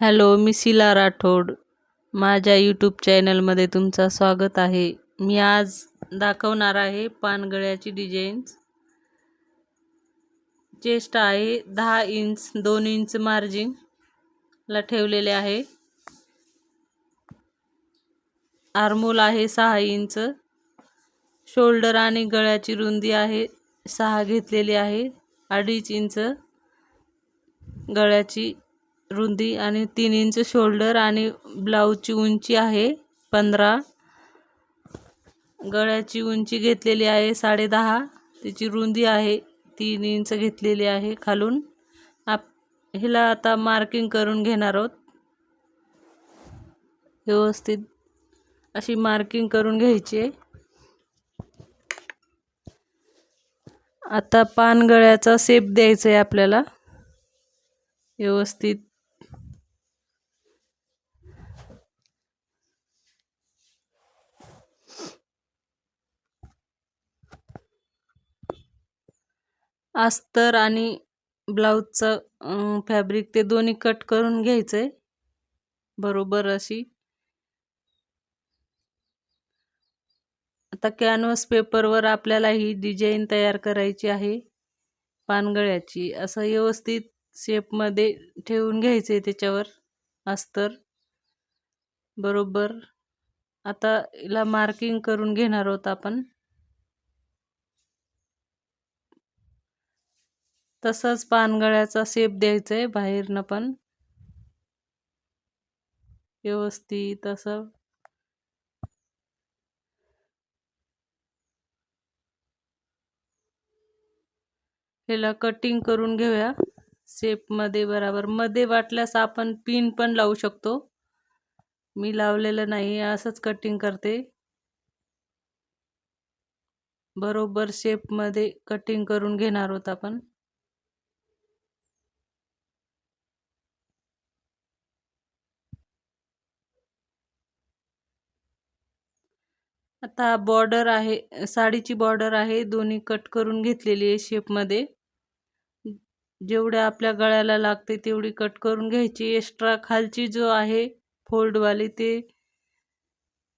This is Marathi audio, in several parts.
हॅलो मी शिला राठोड. माझ्या यूट्यूब चॅनलमध्ये तुमचं स्वागत आहे. मी आज दाखवणार आहे पानगळ्याची डिझाईन्स चेस्ट आहे दहा इंच दोन इंच मार्जिनला ठेवलेले आहे. आर्मोल आहे सहा इंच शोल्डर आणि गळ्याची रुंदी आहे सहा घेतलेली आहे अडीच इंच गळ्याची रुंदी आणि तीन इंच शोल्डर आणि ब्लाऊजची उंची आहे पंधरा. गळ्याची उंची घेतलेली आहे साडे दहा तिची रुंदी आहे तीन इंच घेतलेली आहे खालून. आप हिला आता मार्किंग करून घेणार आहोत. व्यवस्थित अशी मार्किंग करून घ्यायची आहे. आता पानगळ्याचा सेप द्यायचा आहे आपल्याला. व्यवस्थित. अस्तर आणि ब्लाऊजचं फॅब्रिक ते दोन्ही कट करून घ्यायचं आहे बरोबर अशी. आता कॅनव्हस पेपरवर आपल्याला ही डिझाईन तयार करायची आहे. पानगळ्याची. असं व्यवस्थित शेपमध्ये ठेवून घ्यायचं आहे त्याच्यावर अस्तर. बरोबर. आता हिला मार्किंग करून घेणार आहोत आपण. तसंच पानगळ्याचा शेप द्यायचा आहे बाहेरनं पण. व्यवस्थित असं. ह्याला कटिंग करून घेऊया. शेपमध्ये बराबर. मध्ये वाटल्यास आपण पिन पण लावू शकतो. मी लावलेलं नाही असंच कटिंग करते. बरोबर शेपमध्ये कटिंग करून घेणार होत आपण. आता बॉर्डर आहे साडीची बॉर्डर आहे दोन्ही कट करून घेतलेली आहे शेपमध्ये जेवढ्या आपल्या गळ्याला लागते तेवढी कट करून घ्यायची. एक्स्ट्रा खालची जो आहे फोल्डवाली ते.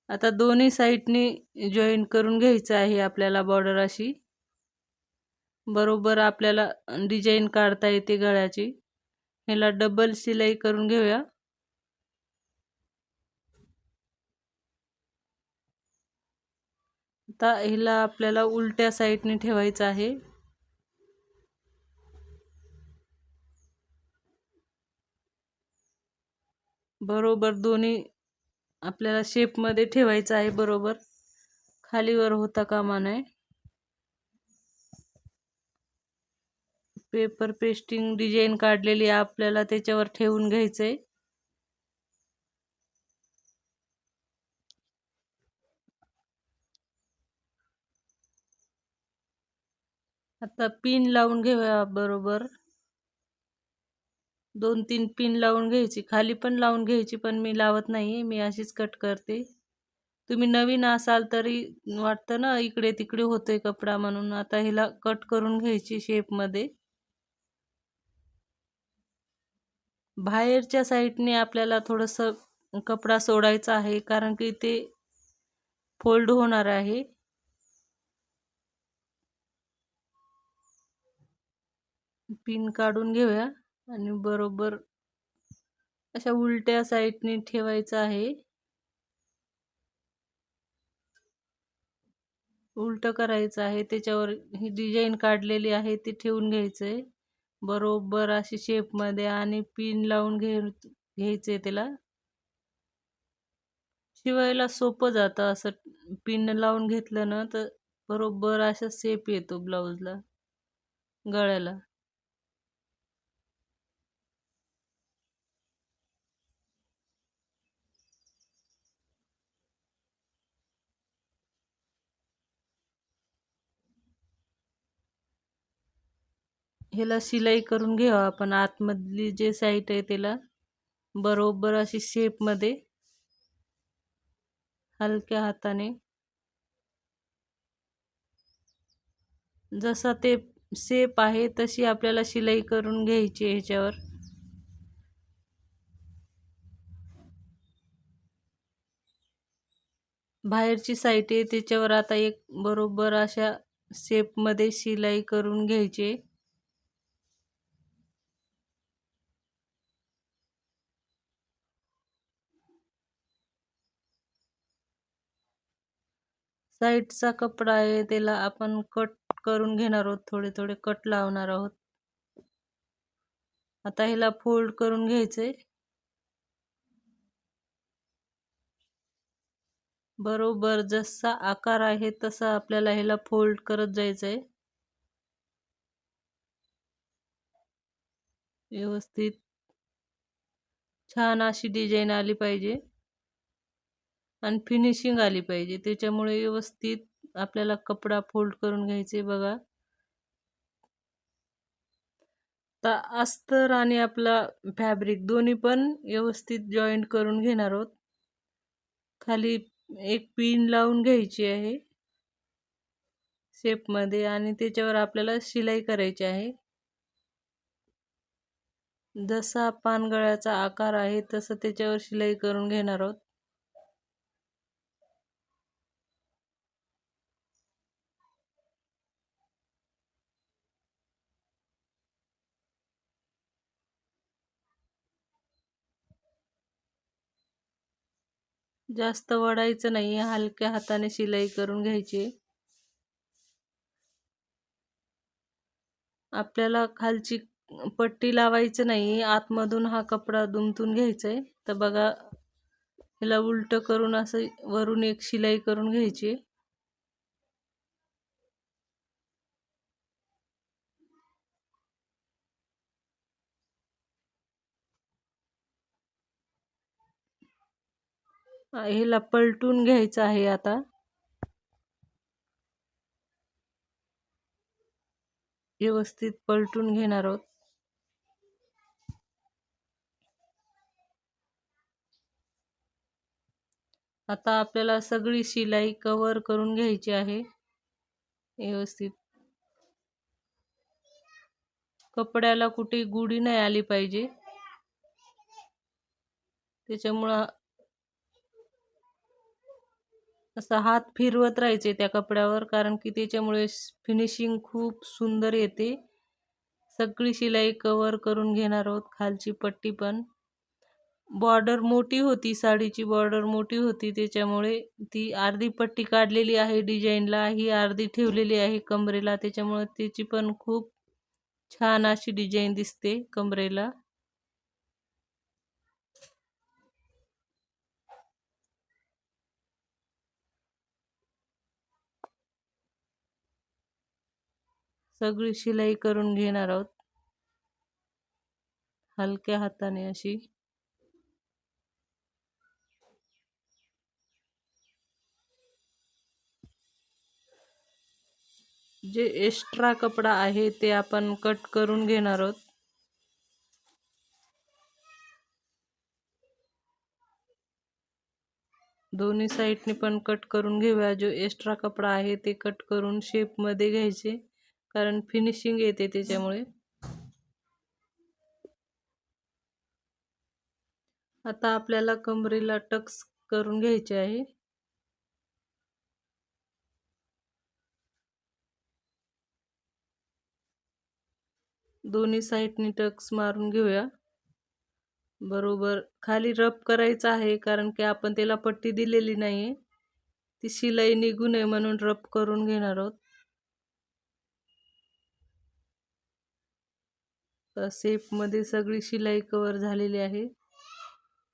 आता दोन्ही साईडनी जॉईन करून घ्यायचं आहे आपल्याला बॉर्डर अशी. बरोबर आपल्याला डिझाईन काढता येते गळ्याची. ह्याला डबल शिलाई करून घेऊया. आता हिला आपल्याला उलट्या साईडने ठेवायचं आहे. बरोबर दोन्ही आपल्याला शेपमध्ये ठेवायचं आहे बरोबर. खालीवर होता कामा नये. पेपर पेस्टिंग डिझाईन काढलेली आपल्याला त्याच्यावर ठेवून घ्यायचं आहे आता पिन लावून घेऊया बरोबर. दोन तीन पिन लावून घ्यायची. खाली पण लावून घ्यायची पण मी लावत नाही मी अशीच कट करते. तुम्ही नवीन असाल तरी वाटतं ना इकडे तिकडे होतोय कपडा म्हणून. आता हिला कट करून घ्यायची शेपमध्ये बाहेरच्या साईडने आपल्याला थोडंसं कपडा सोडायचा आहे कारण की ते फोल्ड होणार आहे. पिन काढून घेऊया. आणि बरोबर अशा उलट्या साईडने ठेवायचं आहे. उलट करायचं आहे. त्याच्यावर ही डिझाईन काढलेली आहे ती ठेवून घ्यायचं आहे बरोबर अशी शेपमध्ये आणि पिन लावून घे घ्यायचं आहे त्याला. शिवायला सोपं जातं असं पिन लावून घेतलं ना तर बरोबर असा शेप येतो ब्लाऊजला गळ्याला. ह्याला शिलाई करून घ्यावं आपण. आतमधली जे साईट आहे त्याला बरोबर अशी शेपमध्ये हलक्या हाताने जसा ते शेप आहे तशी आपल्याला शिलाई करून घ्यायची ह्याच्यावर. बाहेरची साईट आहे त्याच्यावर आता एक बरोबर अशा शेपमध्ये शिलाई करून घ्यायची साईडचा कपडा आहे त्याला आपण कट करून घेणार आहोत थोडे थोडे कट लावणार आहोत. आता ह्याला फोल्ड करून घ्यायचंय बरोबर जसा आकार आहे तसा आपल्याला ह्याला फोल्ड करत जायचं आहे व्यवस्थित. छान अशी डिझाईन आली पाहिजे. आणि फिनिशिंग आली पाहिजे. त्याच्यामुळे व्यवस्थित आपल्याला कपडा फोल्ड करून घ्यायचे बघा. तर अस्तर आणि आपला फॅब्रिक दोन्ही पण व्यवस्थित जॉईंट करून घेणार आहोत. खाली एक पिन लावून घ्यायची आहे. शेपमध्ये आणि त्याच्यावर आपल्याला शिलाई करायची आहे. जसा पानगळ्याचा आकार आहे तसं त्याच्यावर शिलाई करून घेणार आहोत. जास्त वडायचं नाही हलक्या हाताने शिलाई करून घ्यायची. आपल्याला खालची पट्टी लावायचं नाही आतमधून हा कपडा दुमतून घ्यायचा आहे तर बघा ह्याला उलट करून असं वरून एक शिलाई करून घ्यायची. ह्याला पलटून घ्यायचं आहे आता. व्यवस्थित पलटून घेणार आहोत. आता आपल्याला सगळी शिलाई कवर करून घ्यायची आहे. व्यवस्थित. कपड्याला कुठे गुढी नाही आली पाहिजे. त्याच्यामुळं असं हात फिरवत राहायचे त्या कपड्यावर कारण की त्याच्यामुळे फिनिशिंग खूप सुंदर येते. सगळी शिलाई कवर करून घेणार आहोत खालची पट्टी पण. बॉर्डर मोठी होती साडीची बॉर्डर मोठी होती त्याच्यामुळे ती अर्धी पट्टी काढलेली आहे डिझाईनला ही अर्धी ठेवलेली आहे कमरेला त्याच्यामुळे त्याची पण खूप छान अशी डिझाईन दिसते कमरेला. सगळी शिलाई करून घेणार आहोत. हलक्या हाताने अशी. जे एक्स्ट्रा कपडा आहे ते आपण कट करून घेणार आहोत. दोन्ही साईडने पण कट करून घेऊया. जो एक्स्ट्रा कपडा आहे ते कट करून शेपमध्ये घ्यायचे. कारण फिनिशिंग येते त्याच्यामुळे. आता आपल्याला कमरेला टक्स करून घ्यायचे आहे. दोन्ही साईडनी टक्स मारून घेऊया. बरोबर खाली रब करायचं आहे कारण की आपण त्याला पट्टी दिलेली नाही ती शिलाई निघू नये म्हणून रब करून घेणार आहोत. सेपमध्ये सगळी शिलाई कवर झालेली आहे.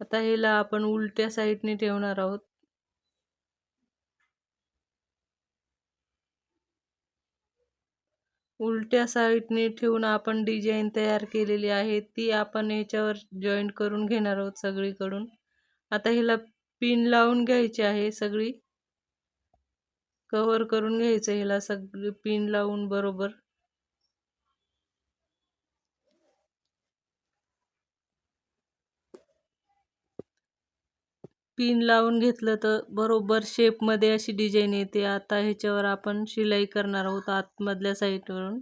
आता ह्याला आपण उलट्या साईडने ठेवणार आहोत. उलट्या साईडने ठेवून आपण डिझाईन तयार केलेली आहे. ती आपण ह्याच्यावर जॉईंट करून घेणार आहोत सगळीकडून. आता ह्याला पिन लावून घ्यायची आहे सगळी. कवर करून घ्यायचं ह्याला सगळी पिन लावून बरोबर. पिन लावून घेतलं तर बरोबर शेपमध्ये अशी डिझाईन येते. आता ह्याच्यावर आपण शिलाई करणार आहोत आतमधल्या साईडवरून.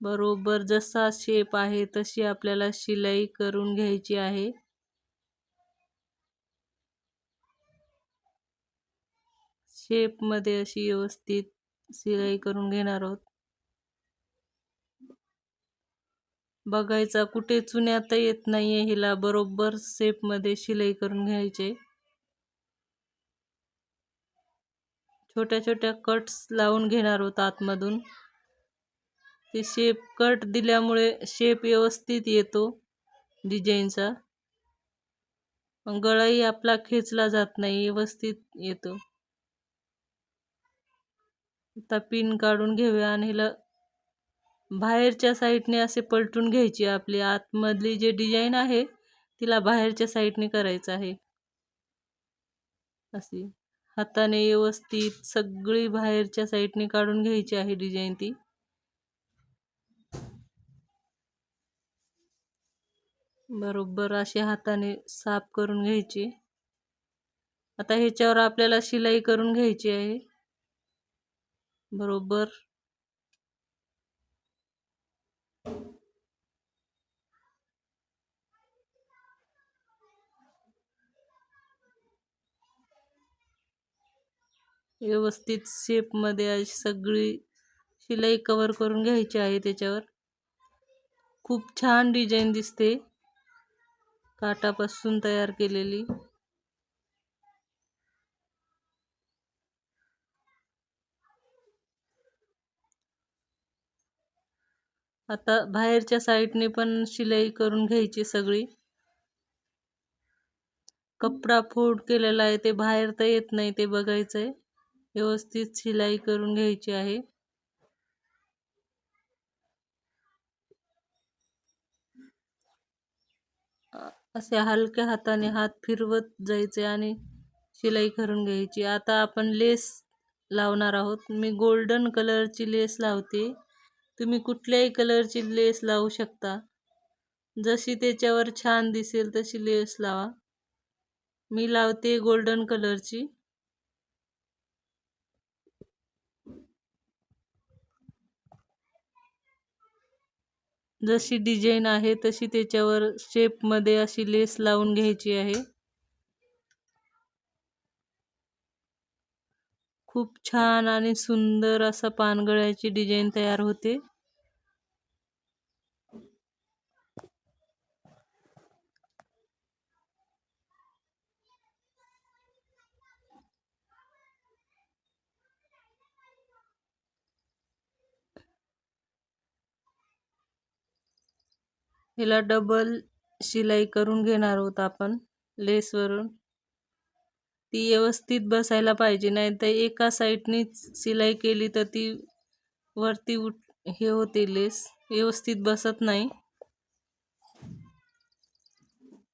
बरोबर जसा शेप आहे तशी आपल्याला शिलाई करून घ्यायची आहे. शेपमध्ये अशी व्यवस्थित शिलाई करून घेणार आहोत. बघायचा कुठे चुन्यात येत नाही आहे हिला बरोबर शेपमध्ये शिलाई करून घ्यायचे. छोट्या छोट्या कट्स लावून घेणार आहोत आतमधून. ते शेप कट दिल्यामुळे शेप व्यवस्थित येतो डिझाईनचा गळाही आपला खेचला जात नाही व्यवस्थित येतो. आता पिन काढून घेऊया आणि हिला बाहेरच्या साईडने असे पलटून घ्यायची आपली आतमधली जे डिझाईन आहे तिला बाहेरच्या साईडने करायचं आहे. अशी हाताने व्यवस्थित सगळी बाहेरच्या साईडने काढून घ्यायची आहे डिझाईन ती. बरोबर अशी हाताने साफ करून घ्यायची. आता ह्याच्यावर आपल्याला शिलाई करून घ्यायची आहे. बरोबर. व्यवस्थित शेपमध्ये अशी सगळी शिलाई कवर करून घ्यायची आहे त्याच्यावर. खूप छान डिझाईन दिसते. काटापासून तयार केलेली. आता बाहेरच्या साईडने पण शिलाई करून घ्यायची सगळी. कपडा फोड केलेला आहे ते बाहेर तर येत नाही ते बघायचं आहे व्यवस्थित शिलाई करून घ्यायची आहे. असे हलक्या हाताने हात फिरवत जायचे आणि शिलाई करून घ्यायची. आता आपण लेस लावणार आहोत. मी गोल्डन कलरची लेस लावते. तुम्ही कुठल्याही कलरची लेस लावू शकता. जशी त्याच्यावर छान दिसेल तशी लेस लावा. मी लावते गोल्डन कलरची. जशी डिझाईन आहे तशी त्याच्यावर शेपमध्ये अशी लेस लावून घ्यायची आहे. खूप छान आणि सुंदर असा पानगळ्याची डिझाईन तयार होते. हिला डबल शिलाई करून घेणार आहोत आपण लेसवरून. ती व्यवस्थित बसायला पाहिजे नाही तर एका साईडनीच शिलाई केली तर ती वरती उठ हे होते लेस व्यवस्थित बसत नाही.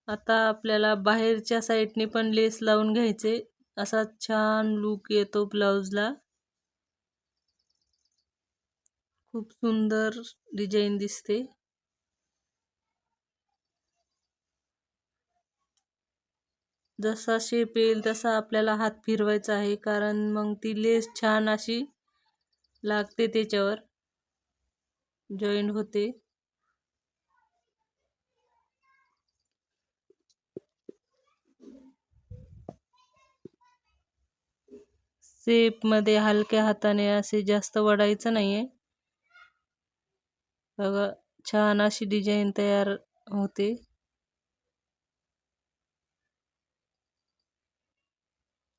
आता आपल्याला बाहेरच्या साईडने पण लेस लावून घ्यायचे असा छान लुक येतो ब्लाऊजला. खूप सुंदर डिझाईन दिसते. जसा शेप येईल तसा आपल्याला हात फिरवायचा आहे कारण मग ती लेस छान अशी लागते त्याच्यावर. जॉईंट होते. शेपमध्ये हलक्या हाताने असे जास्त वडायचं नाहीये. बघा छान अशी डिझाईन तयार होते.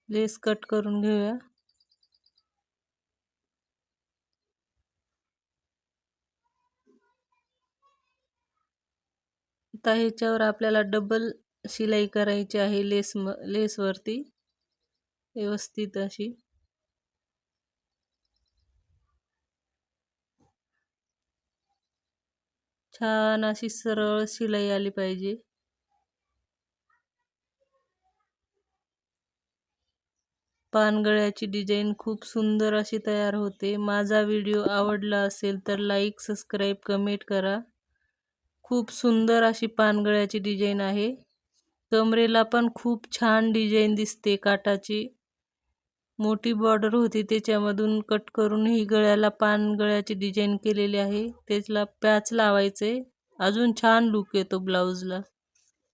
लेस कट करून घेऊया. आता ह्याच्यावर आपल्याला डबल शिलाई करायची आहे लेस म लेसवरती व्यवस्थित अशी. छान अशी सरळ शिलाई आली पाहिजे. पानगळ्याची डिझाईन खूप सुंदर अशी तयार होते. माझा व्हिडिओ आवडला असेल तर लाईक सबस्क्राईब कमेंट करा. खूप सुंदर अशी पानगळ्याची डिझाईन आहे. कमरेला पण खूप छान डिझाईन दिसते काटाची मोठी बॉर्डर होती त्याच्यामधून कट करून ही गळ्याला पानगळ्याची डिझाईन केलेली आहे. त्याला पॅच लावायचे. अजून छान लुक येतो ब्लाऊजला.